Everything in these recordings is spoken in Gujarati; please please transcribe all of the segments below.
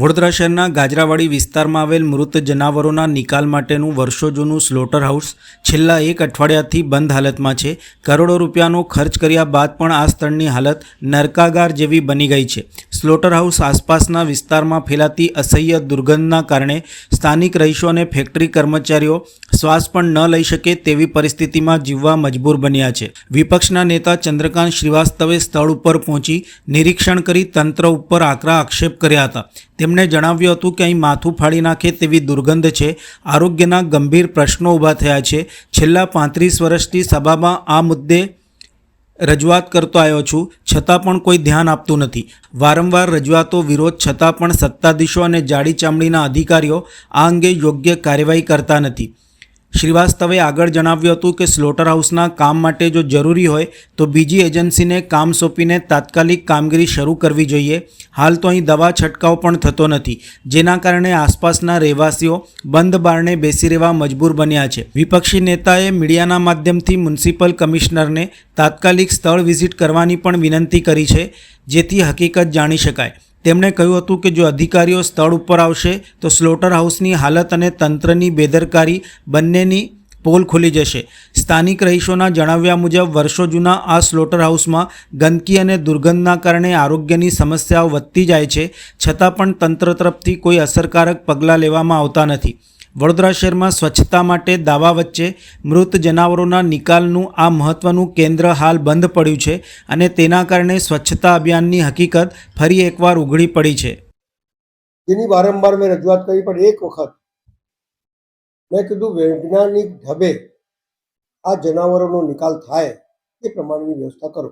વડોદરા શહેરના ગાજરાવાડી વિસ્તારમાં આવેલ મૃત જનાવરોના નિકાલ માટેનું વર્ષો જૂનું સ્લોટર હાઉસ છેલ્લા એક અઠવાડિયાથી બંધ હાલતમાં છે. કરોડો રૂપિયાનો ખર્ચ કર્યા બાદ પણ આ સ્થળની હાલત નરકાગાર જેવી બની ગઈ છે. સ્લોટર હાઉસ આસપાસના વિસ્તારમાં ફેલાતી અસહ્ય દુર્ગંધના કારણે સ્થાનિક રહીશો અને ફેક્ટરી કર્મચારીઓ શ્વાસ પણ ન લઈ શકે તેવી પરિસ્થિતિમાં જીવવા મજબૂર બન્યા છે. વિપક્ષના નેતા ચંદ્રકાંત શ્રીવાસ્તવે સ્થળ ઉપર પહોંચી નિરીક્ષણ કરી તંત્ર ઉપર આકરા આક્ષેપ કર્યા હતા. તેમણે જણાવ્યું હતું કે અહીં માથું ફાડી નાખે તેવી દુર્ગંધ છે. આરોગ્યના ગંભીર પ્રશ્નો ઊભા થયા છે. છેલ્લા પાંત્રીસ વર્ષથી સભામાં આ મુદ્દે રજૂઆત કરતો આવ્યો છું. છતાં પણ કોઈ ધ્યાન આપતું નથી. વારંવાર રજૂઆતો વિરોધ છતાં પણ સત્તાધીશો અને જાડી ચામડીના અધિકારીઓ આ અંગે યોગ્ય કાર્યવાહી કરતા નથી. શ્રીવાસ્તવે આગળ જણાવ્યું હતું કે સ્લોટર હાઉસના કામ માટે જો જરૂરી હોય તો બીજી એજન્સીને કામ સોંપીને તાત્કાલિક કામગીરી શરૂ કરવી જોઈએ. હાલ તો અહીં દવા છંટકાવ પણ થતો નથી. જેના કારણે આસપાસના રહેવાસીઓ બંધ બારણે બેસી રહેવા મજબૂર બન્યા છે. વિપક્ષી નેતાએ મીડિયાના માધ્યમથી મ્યુનિસિપલ કમિશનરને તાત્કાલિક સ્થળ વિઝિટ કરવાની પણ વિનંતી કરી છે, જેથી હકીકત જાણી શકાય. તેમણે કહ્યું હતું કે જો અધિકારીઓ સ્થળ ઉપર આવશે, તો સ્લોટર હાઉસની હાલત અને તંત્રની બેદરકારી બંનેની પોલ ખુલી જશે. સ્થાનિક રહીશોના જણાવ્યા મુજબ, વર્ષો જૂના આ સ્લોટર હાઉસમાં ગંદકી અને દુર્ગંધના કારણે આરોગ્યની સમસ્યાઓ વધતી જાય છે, છતાં પણ તંત્ર તરફથી કોઈ અસરકારક પગલાં લેવામાં આવતા નથી. વડોદરા શહેરમાં સ્વચ્છતા માટે દાવા વચ્ચે મૃત જનાવરોના નિકાલનું આ મહત્ત્વનું કેન્દ્ર હાલ બંધ પડ્યું છે અને તેના કારણે સ્વચ્છતા અભિયાનની હકીકત ફરી એકવાર ઉઘડી પડી છે. જેની વારંવાર મેં રજૂઆત કરી, પણ એક વખત મેં કીધું વૈજ્ઞાનિક ઢબે આ જનાવરોનો નિકાલ થાય એ પ્રમાણેની વ્યવસ્થા કરો.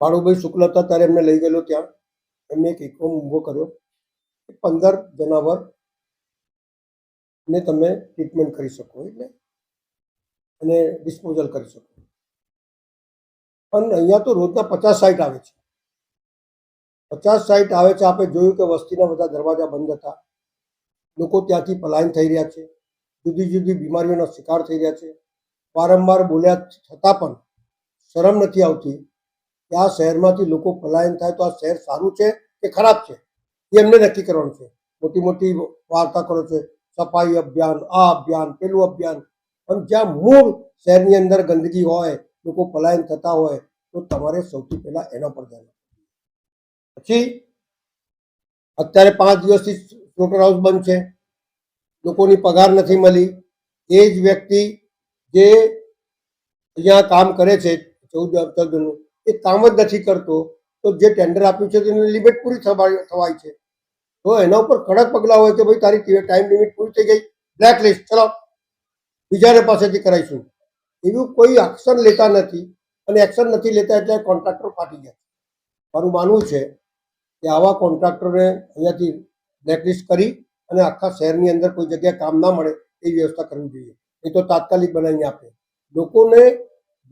ભાણુભાઈ શુક્લ હતા, ત્યારે એમને લઈ ગયેલો ત્યાં. એમને એક એકમ ઊભો કર્યો. પંદર જનાવર ને તમે ટ્રીટમેન્ટ કરી શકો, એટલે? અને ડિસ્પોઝલ કરી શકો. પણ અહીંયા તો રોજના પચાસ સાઈટ આવે છે. પચાસ સાઈટ આવે છે, આપણે જોયું કે વસ્તીના બધા દરવાજા બંધ હતા. લોકો ત્યાંથી પલાયન થઈ રહ્યા છે. જુદી જુદી બીમારીઓનો શિકાર થઈ રહ્યા છે. વારંવાર બોલ્યા છતાં પણ શરમ નથી આવતી કે આ શહેરમાંથી લોકો પલાયન થાય તો આ શહેર સારું છે કે ખરાબ છે? એ એમને નક્કી કરવાનું છે. મોટી મોટી વાર્તા કરો છે. સફાઈ અભિયાન, આ અભિયાન, પેલું અભિયાન. પણ જ્યાં મૂળ શહેરની અંદર ગંદકી હોય, લોકો પલાયન થતા હોય, તો તમારે સૌથી પહેલા એના પર ધ્યાન પછી, અત્યારે પાંચ દિવસથી સ્લોટર હાઉસ બંધ છે. લોકોની પગાર નથી મળી. એ જ વ્યક્તિ જે અહીંયા કામ કરે છે, ચૌદ ચૌદનું એ કામ જ નથી કરતો, તો જે ટેન્ડર આપ્યું છે તેની લિમિટ પૂરી થવા- થવાય છે. તો એના ઉપર કડક પગલાં હોય કે ભાઈ તારી ટાઈમ લિમિટ પૂરી થઈ ગઈ બ્લેકલિસ્ટ ચલો. બીજાને પાસેથી કરાવીશું. એવું કોઈ એક્શન લેતા નથી અને એક્શન નથી લેતા એટલે કોન્ટ્રાક્ટર ફાટી જાય મારું માનવું છે કે આવા કોન્ટ્રાક્ટરને અહીંયાથી બ્લેકલિસ્ટ કરી અને આખા શહેરની અંદર કોઈ જગ્યાએ કામ ના મળે એ વ્યવસ્થા કરવી જોઈએ. એ તો તાત્કાલિક બનાવીને આપે. લોકોને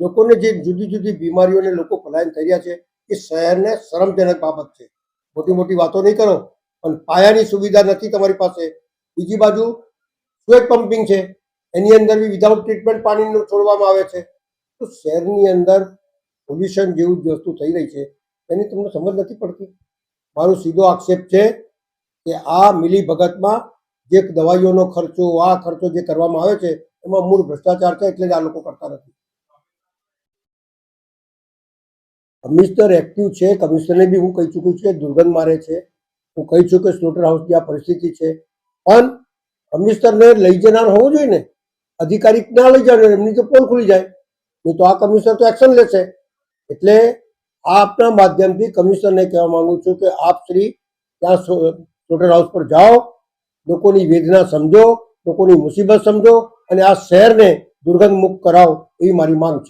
લોકોને જે જુદી જુદી બીમારીઓને લોકો પલાયન થઈ રહ્યા છે એ શહેરને શરમજનક બાબત છે. મોટી મોટી વાતો નહીં કરો. પણ પાયાની સુવિધા નથી તમારી પાસે. બીજી બાજુ સ્વેટ પમ્પિંગ છે. એની અંદર બી વિધાઉટ ટ્રીટમેન્ટ પાણીનું છોડવામાં આવે છે. તો શહેરની અંદર પોલ્યુશન જેવું જ વસ્તુ થઈ રહી છે. એની તમને સમજ નથી પડતી? મારો સીધો આક્ષેપ છે કે આ મિલી ભગતમાં જે દવાઈઓનો ખર્ચો, આ ખર્ચો જે કરવામાં આવે છે, એમાં મૂળ ભ્રષ્ટાચાર છે એટલે જ આ લોકો કરતા નથી. કમિશનર એક્ટિવ છે. કમિશનરને બી હું કહી ચૂક્યું છું કે દુર્ગંધ મારે છે. હું કહી છું કે સ્લોટર હાઉસની આ પરિસ્થિતિ છે. પણ કમિશનરને લઈ જનાર હોવું જોઈએ ને? અધિકારી ના લઈ જાય એમની તો પોલ ખુલી જાય. નહીં તો આ કમિશનર તો એક્શન લેશે. એટલે આપના માધ્યમથી કમિશનરને કહેવા માંગુ છું કે આપ શ્રી ત્યાં સ્લોટર હાઉસ પર જાઓ, લોકોની વેદના સમજો, લોકોની મુસીબત સમજો અને આ શહેરને દુર્ગંધ મુક્ત કરાવો એવી મારી માંગ છે.